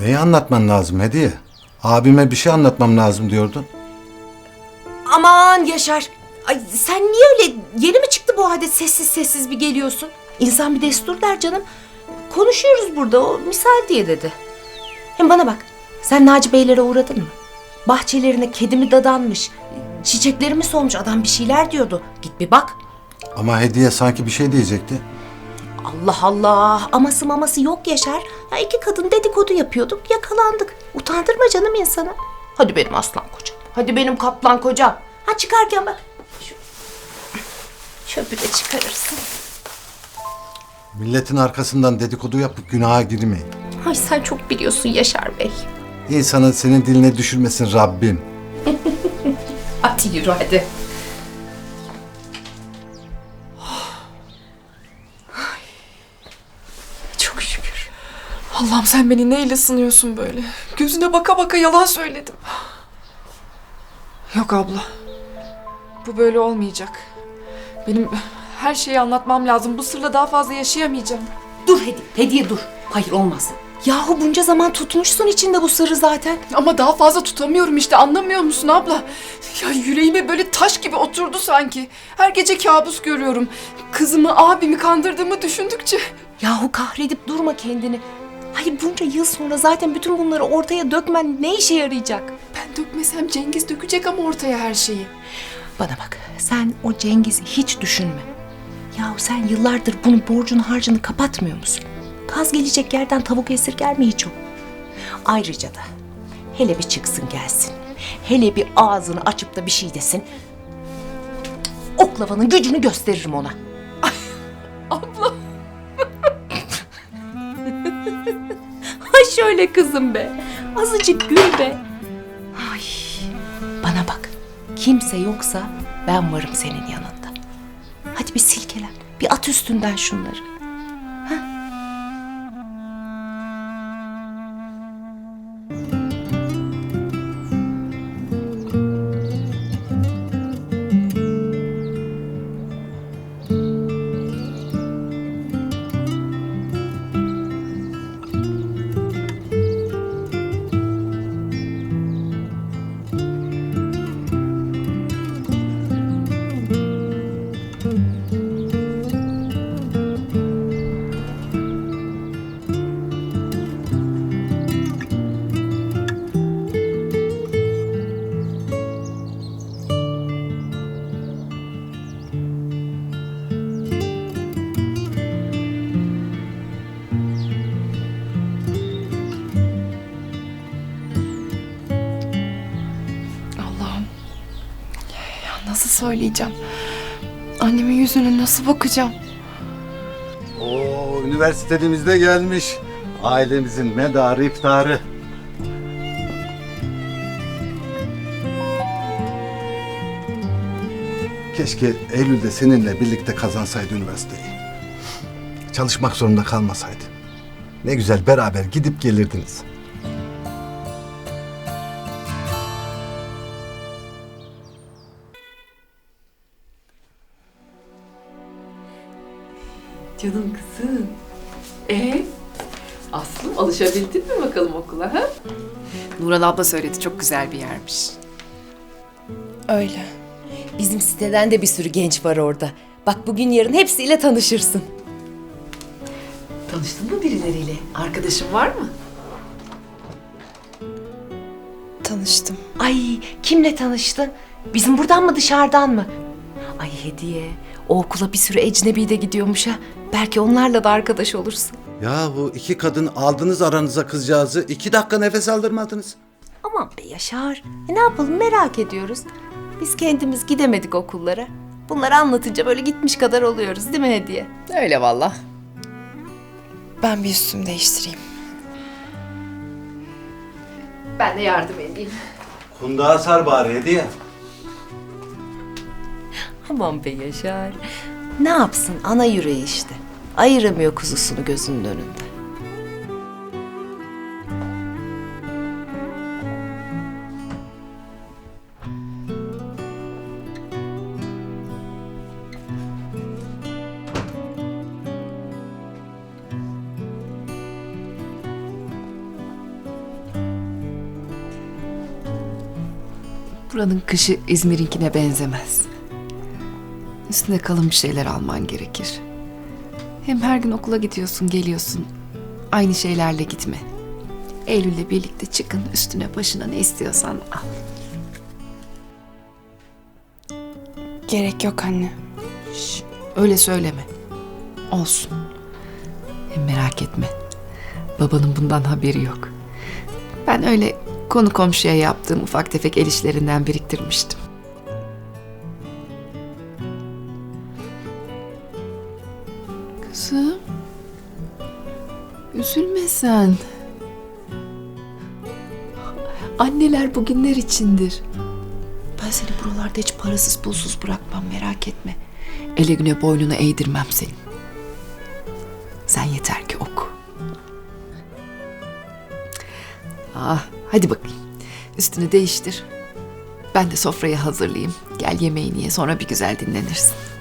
Neyi anlatman lazım Hediye? Abime bir şey anlatmam lazım diyordun. Aman Yaşar. Ay sen niye öyle yeni mi çıktı bu adet sessiz sessiz bir geliyorsun? İnsan bir destur der canım. Konuşuyoruz burada o misal diye dedi. Hem bana bak sen Naci Beylere uğradın mı? Bahçelerine kedi mi dadanmış, çiçekleri mi solmuş adam bir şeyler diyordu. Git bir bak. Ama Hediye sanki bir şey diyecekti. Allah Allah aması maması yok Yaşar. Ya iki kadın dedikodu yapıyorduk yakalandık. Utandırma canım insanı. Hadi benim aslan kocam. Hadi benim kaplan kocam. Ha çıkarken bak. Şu, çöpü de çıkarırsın. Milletin arkasından dedikodu yapıp günaha girmeyin. Ay sen çok biliyorsun Yaşar Bey. İnsanın senin diline düşürmesin Rabbim. Hadi yürü hadi. Allah'ım sen beni neyle sınıyorsun böyle? Gözüne baka baka yalan söyledim. Yok abla. Bu böyle olmayacak. Benim her şeyi anlatmam lazım. Bu sırla daha fazla yaşayamayacağım. Dur hediye, hediye dur. Hayır olmaz. Yahu bunca zaman tutmuşsun içinde bu sırrı zaten. Ama daha fazla tutamıyorum işte anlamıyor musun abla? Ya yüreğime böyle taş gibi oturdu sanki. Her gece kabus görüyorum. Kızımı, abimi kandırdığımı düşündükçe. Yahu kahredip durma kendini. Hayır bunca yıl sonra zaten bütün bunları ortaya dökmen ne işe yarayacak? Ben dökmesem Cengiz dökecek ama ortaya her şeyi. Bana bak sen o Cengiz'i hiç düşünme. Yahu sen yıllardır bunun borcunu harcını kapatmıyor musun? Kaz gelecek yerden tavuk esirger mi hiç o? Ayrıca da hele bir çıksın gelsin. Hele bir ağzını açıp da bir şey desin. Oklavanın gücünü gösteririm ona. Ay şöyle kızım be. Azıcık gül be. Ay. Bana bak. Kimse yoksa ben varım senin yanında. Hadi bir silkelen. Bir at üstünden şunları. Söyleyeceğim? Annemin yüzüne nasıl bakacağım? Oo, üniversitemizde gelmiş. Ailemizin medarı iftarı. Keşke Eylül'de seninle birlikte kazansaydı üniversiteyi. Çalışmak zorunda kalmasaydı. Ne güzel beraber gidip gelirdiniz. Canım kızım. Ee, Aslım alışabildin mi bakalım okula ha? Nuran abla söyledi çok güzel bir yermiş. Öyle. Bizim siteden de bir sürü genç var orada. Bak bugün yarın hepsiyle tanışırsın. Tanıştın mı birileriyle? Arkadaşın var mı? Tanıştım. Ay kimle tanıştın? Bizim buradan mı dışarıdan mı? Ay hediye. O okula bir sürü ecnebi de gidiyormuş ha. Belki onlarla da arkadaş olursun. Ya bu iki kadın aldınız aranıza kızcağızı. iki dakika nefes aldırmadınız. Aman be Yaşar. E ne yapalım merak ediyoruz. Biz kendimiz gidemedik okullara. Bunları anlatınca böyle gitmiş kadar oluyoruz değil mi Hediye? Öyle valla. Ben bir üstümü değiştireyim. Ben de yardım edeyim. Kundağa sar bari hediye. Aman be Yaşar. Ne yapsın ana yüreği işte. Ayıramıyor kuzusunu gözünün önünde. Buranın kışı İzmir'inkine benzemez. Üstüne kalın bir şeyler alman gerekir. Hem her gün okula gidiyorsun, geliyorsun. Aynı şeylerle gitme. Eylül'le birlikte çıkın, üstüne başına ne istiyorsan al. Gerek yok anne. Şş, öyle söyleme. Olsun. Hem merak etme. Babanın bundan haberi yok. Ben öyle konu komşuya yaptığım ufak tefek el işlerinden biriktirmiştim. Kızım. Üzülme sen. Anneler bugünler içindir. Ben seni buralarda hiç parasız pulsuz bırakmam merak etme. Ele güne boynunu eğdirmem senin. Sen yeter ki oku. Ah, hadi bakayım. Üstünü değiştir. Ben de sofrayı hazırlayayım. Gel yemeğini ye sonra bir güzel dinlenirsin.